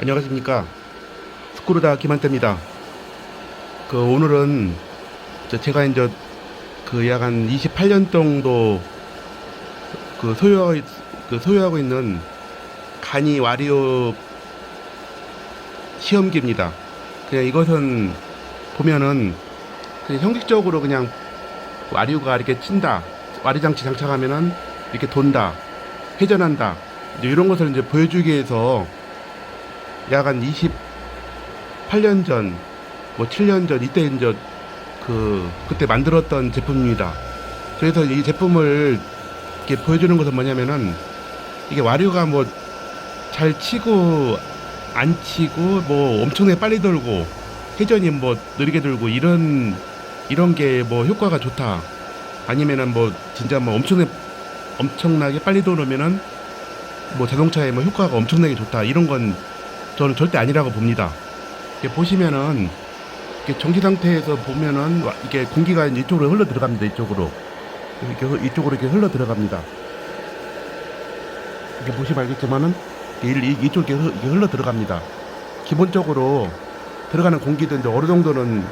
안녕하십니까. 스쿠르다 김한태입니다. 그 오늘은 저 제가 이제 그 약 한 28년 정도 그 소유하고, 있- 그 소유하고 있는 간이 와리오 시험기입니다. 그냥 이것은 보면은 그냥 형식적으로 그냥 와리오가 이렇게 친다. 와리장치 장착하면은 이렇게 돈다. 회전한다. 이런 것을 이제 보여주기 위해서 약한 28년 전, 뭐 7년 전 이때 이제 그 그때 만들었던 제품입니다. 그래서 이 제품을 이렇게 보여주는 것은 뭐냐면은 이게 와류가 뭐 잘 치고 안 치고 뭐 엄청나게 빨리 돌고 회전이 뭐 느리게 돌고 이런 이런 게 뭐 효과가 좋다. 아니면은 뭐 진짜 뭐 엄청나게 엄청나게 빨리 도르면은 뭐 자동차에 뭐 효과가 엄청나게 좋다. 이런 건 저는 절대 아니라고 봅니다. 보시면은 정지 상태에서 보면은 와- 이게 공기가 이쪽으로 흘러 들어갑니다. 이쪽으로 이렇게 흐- 이쪽으로 이렇게 흘러 들어갑니다. 이렇게 보시면 알겠지만은 이, 이, 이쪽 이렇게, 흐- 이렇게 흘러 들어갑니다. 기본적으로 들어가는 공기도 어느 정도는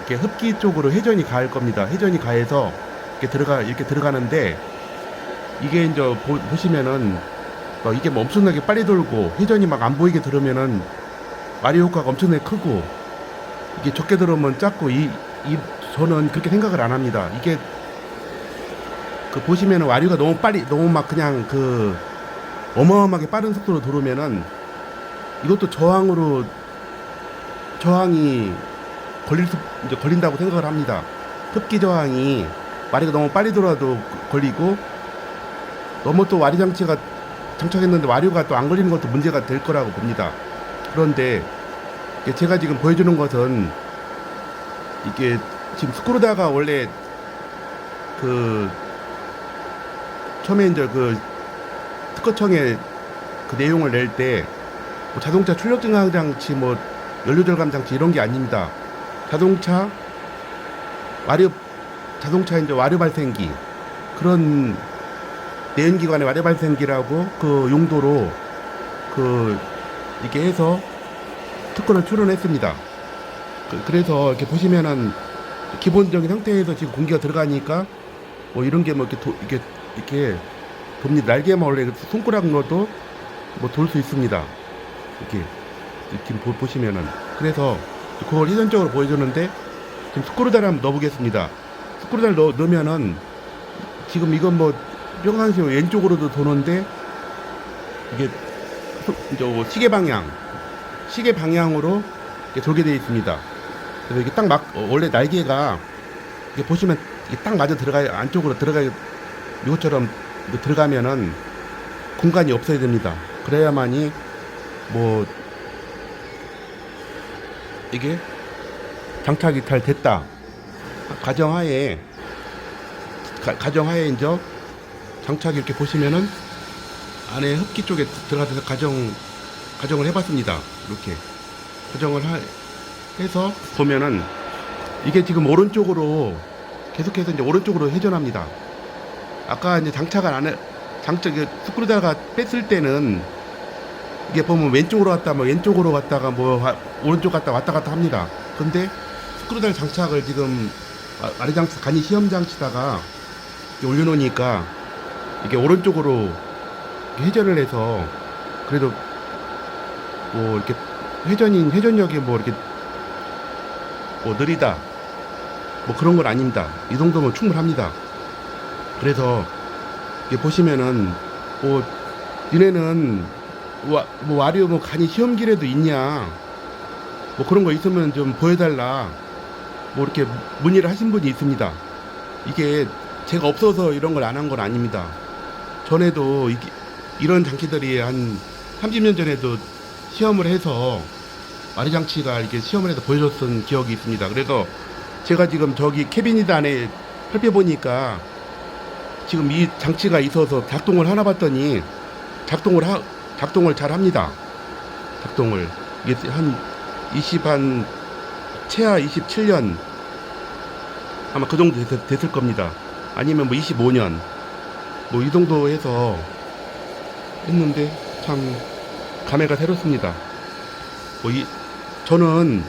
이렇게 흡기 쪽으로 회전이 가할 겁니다. 회전이 가해서 이렇게 들어가 이렇게 들어가는데 이게 이제 보, 보시면은 어, 이게 뭐 엄청나게 빨리 돌고 회전이 막 안 보이게 들으면은 마리 효과가 엄청나게 크고 이게 적게 들으면 작고 이, 이 저는 그렇게 생각을 안 합니다. 이게 그 보시면은 와류가 너무 빨리 너무 막 그냥 그 어마어마하게 빠른 속도로 들어오면은 이것도 저항으로 저항이 걸릴 수 이제 걸린다고 생각을 합니다. 흡기 저항이 와리가 너무 빨리 돌아도 걸리고 너무 또 와리 장치가 장착했는데 와류가 또 안 걸리는 것도 문제가 될 거라고 봅니다. 그런데 제가 지금 보여주는 것은 이게 지금 스크루다가 원래 그 처음에 이제 그 특허청에 그 내용을 낼 때 뭐 자동차 출력 증강 장치 뭐 연료 절감 장치 이런 게 아닙니다. 자동차 와류 자동차 이제 와류 발생기 그런 내연기관의 와류 발생기라고 그 용도로 그 이렇게 해서 특허를 출원했습니다. 그, 래서 이렇게 보시면은 기본적인 상태에서 지금 공기가 들어가니까 뭐 이런 게 뭐 이렇게 도, 이렇게 이렇게 돕니다. 날개만 원래 손가락 넣어도 뭐 돌 수 있습니다. 이렇게 지금 보, 보시면은 그래서 그걸 희전적으로 보여주는데 지금 스크루다를 한번 넣어보겠습니다. 스크루다를 넣, 넣으면은 지금 이건 뭐 평상시에 왼쪽으로도 도는데 이게 소- 이제 뭐 시계 방향 시계 방향으로 돌게 되어 있습니다. 그래서 이게 딱 막 원래 날개가 이게 보시면 이게 딱 맞아 들어가 안쪽으로 들어가 이것처럼 들어가면은 공간이 없어야 됩니다. 그래야만이 뭐 이게 장착이 잘 됐다. 가정하에 가, 가정하에 이제 장착 이렇게 보시면은 안에 흡기 쪽에 들어가서 가정 가정을 해봤습니다. 이렇게 가정을 하, 해서 보면은 이게 지금 오른쪽으로 계속해서 이제 오른쪽으로 회전합니다. 아까 이제 장착을 안 해, 장착 스크루다가 뺐을 때는 이게 보면 왼쪽으로 갔다 뭐 왼쪽으로 갔다가 뭐 와- 오른쪽 갔다 왔다 갔다 합니다. 근데 스크루달 장착을 지금 아- 아래 장착 간이 시험 장치다가 올려놓으니까 이게 오른쪽으로 회전을 해서 그래도 뭐 이렇게 회전인 회전력이 뭐 이렇게 뭐 느리다 뭐 그런 건 아닙니다. 이 정도면 충분합니다. 그래서 이게 보시면은 뭐 니네는 와, 뭐 와류 뭐 간이 시험기라도 있냐 뭐 그런 거 있으면 좀 보여달라 뭐 이렇게 문의를 하신 분이 있습니다. 이게 제가 없어서 이런 걸 안 한 건 아닙니다. 전에도 이게, 이런 장치들이 한 30년 전에도 시험을 해서 와류 장치가 이렇게 시험을 해서 보여줬던 기억이 있습니다. 그래서 제가 지금 저기 캐비닛 안에 살펴보니까 지금 이 장치가 있어서 작동을 하나 봤더니 작동을 하, 작동을 잘 합니다. 작동을 이게 한 20 한 최하 27년 아마 그 정도 됐, 됐을 겁니다. 아니면 뭐 25년 뭐이 정도 해서 했는데 참 감회가 새롭습니다. 뭐 이, 저는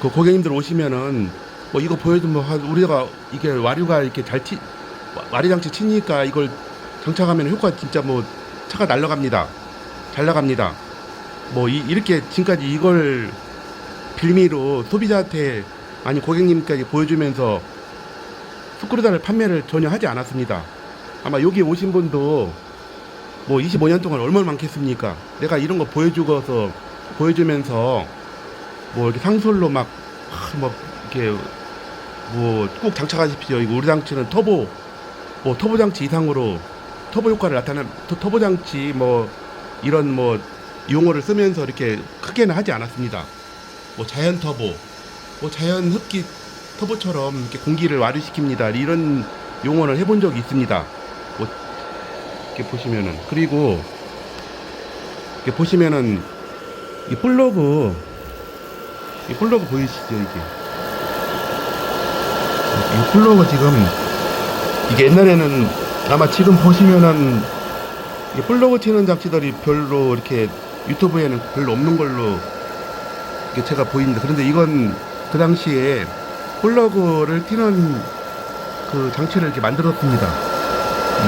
그 고객님들 오시면은 뭐 이거 보여주면 한 우리가 이게 와류가 이렇게 잘 치, 와리 장치 치니까 이걸 장착하면 효과 진짜 뭐 차가 날라갑니다. 잘 나갑니다. 뭐 이, 이렇게 지금까지 이걸 빌미로 소비자한테 아니 고객님까지 보여주면서 스크루다를 판매를 전혀 하지 않았습니다. 아마 여기 오신 분도 뭐 25년 동안 얼마나 많겠습니까? 내가 이런 거 보여주고서 보여주면서 뭐 이렇게 상술로 막, 하, 막 이렇게 뭐 꼭 장착하십시오. 이거 우리 장치는 터보 뭐 터보 장치 이상으로 터보 효과를 나타낸 터- 터보 장치 뭐 이런 뭐 용어를 쓰면서 이렇게 크게는 하지 않았습니다. 뭐 자연 터보, 뭐 자연 흡기 터보처럼 이렇게 공기를 와류시킵니다. 이런 용어를 해본 적이 있습니다. 뭐 이렇게 보시면은 그리고 이렇게 보시면은 이 플러그 이 플러그 보이시죠 이게 이 플러그 지금 이게 옛날에는 아마 지금 보시면은 이 플러그 튀는 장치들이 별로 이렇게 유튜브에는 별로 없는 걸로 이게 제가 보입니다. 그런데 이건 그 당시에 플러그를 튀는 그 장치를 이렇게 만들었습니다.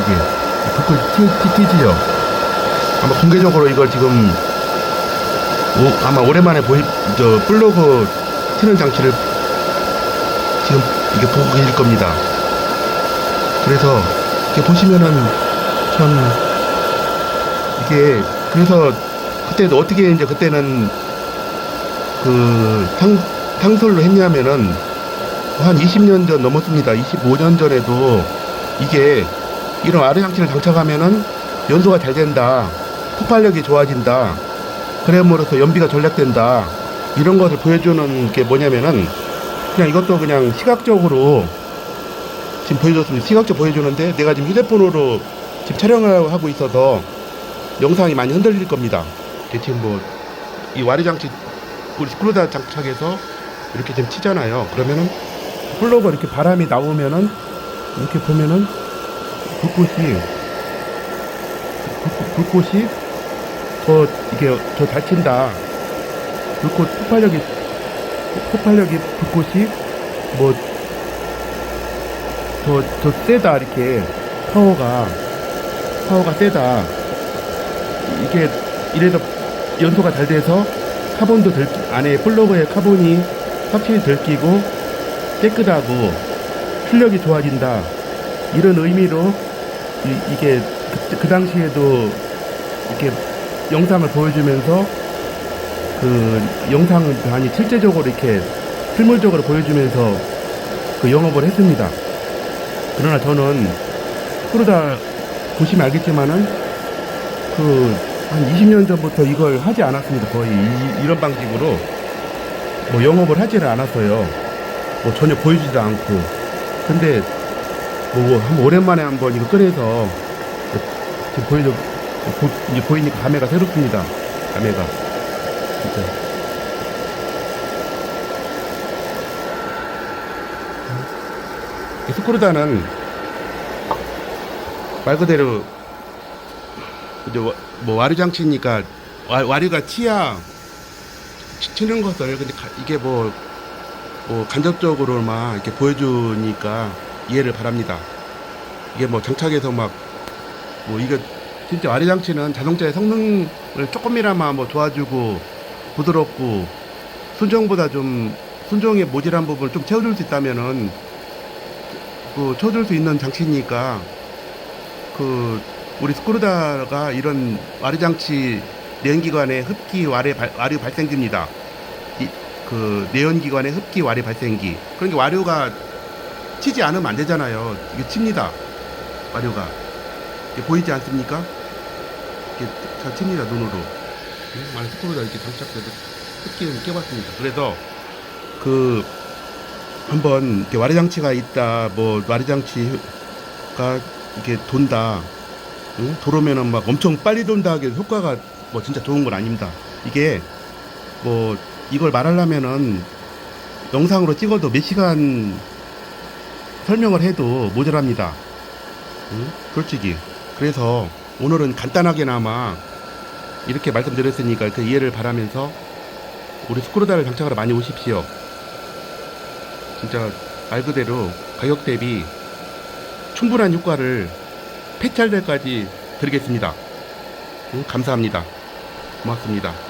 이게 튀지요. 아마 공개적으로 이걸 지금 오- 아마 오랜만에 보이 저 플러그 튀는 장치를 지금 이게 보고 계실 겁니다. 그래서 이렇게 보시면은 참 이게 그래서 그때도 어떻게 이제 그때는 그 탕, 탕솔로 했냐면은 한 20년 전 넘었습니다. 25년 전에도 이게 이런 장치를 장착하면은 연소가 잘 된다. 폭발력이 좋아진다. 그래므로써 연비가 전략된다. 이런 것을 보여주는 게 뭐냐면은 그냥 이것도 그냥 시각적으로 지금 보여줬습니다. 시각적으로 보여주는데 내가 지금 휴대폰으로 지금 촬영을 하고 있어서 영상이 많이 흔들릴 겁니다. 지금 뭐 이 와리 장치 우리 스크루다 장착해서 이렇게 지금 치잖아요. 그러면은 플러그 이렇게 바람이 나오면은 이렇게 보면은 불꽃이 불- 불꽃이 더 이게 더잘 튄다. 불꽃 폭발력이 폭발력이 불꽃이 뭐더더 세다 이렇게 파워가 파워가 세다. 이게 이래서 연소가 잘 돼서 카본도 들 안에 플러그에 카본이 확실히 들끼고 깨끗하고 출력이 좋아진다 이런 의미로 이, 게 그, 그 당시에도 이렇게 영상을 보여주면서 그 영상을 아니 실제적으로 이렇게 실물적으로 보여주면서 그 영업을 했습니다. 그러나 저는 프로다 보시면 알겠지만은 그 한 20년 전부터 이걸 하지 않았습니다. 거의 이, 런 방식으로 뭐 영업을 하지를 않았어요. 뭐 전혀 보이지도 않고. 근데 뭐한 오랜만에 한번 이거 꺼내서 지금 보이죠? 보, 이제 보이니까 감회가 새롭습니다. 감회가 진짜. 이 스크루다는 말 그대로 이제 와- 뭐 와류 장치니까 와, 와류가 튀야 치- 치는 것을 근데 가- 이게 뭐, 뭐 간접적으로만 이렇게 보여주니까 이해를 바랍니다. 이게 뭐 장착해서 막 뭐 이거 진짜 와류 장치는 자동차의 성능을 조금이나마 뭐 도와주고 부드럽고 순정보다 좀 순정의 모질한 부분을 좀 채워줄 수 있다면은 그 채워줄 수 있는 장치니까 그 우리 스크루다가 이런 와류 장치 내연기관의 흡기 와류, 발, 와류 발생기입니다. 이, 그 내연기관의 흡기 와류 발생기. 그러니까 와류가 치지 않으면 안 되잖아요. 이게 칩니다. 이게 보이지 않습니까? 이게 잘 칩니다, 눈으로. 음, 만약 스크루다 이렇게 장착돼서 흡기를 깨봤습니다. 그래서 그 한번 이렇게 와류 장치가 있다, 뭐 와류 장치가 이렇게 돈다. 응? 도로면은 막 엄청 빨리 돈다 하게 효과가 뭐 진짜 좋은 건 아닙니다. 이게 뭐 이걸 말하려면은 영상으로 찍어도 몇 시간 설명을 해도 모자랍니다. 응? 솔직히. 그래서 오늘은 간단하게나마 이렇게 말씀드렸으니까 그 이해를 바라면서 우리 스크루다를 장착하러 많이 오십시오. 진짜 말 그대로 가격 대비 충분한 효과를 폐찰될까지 드리겠습니다. 응, 감사합니다. 고맙습니다.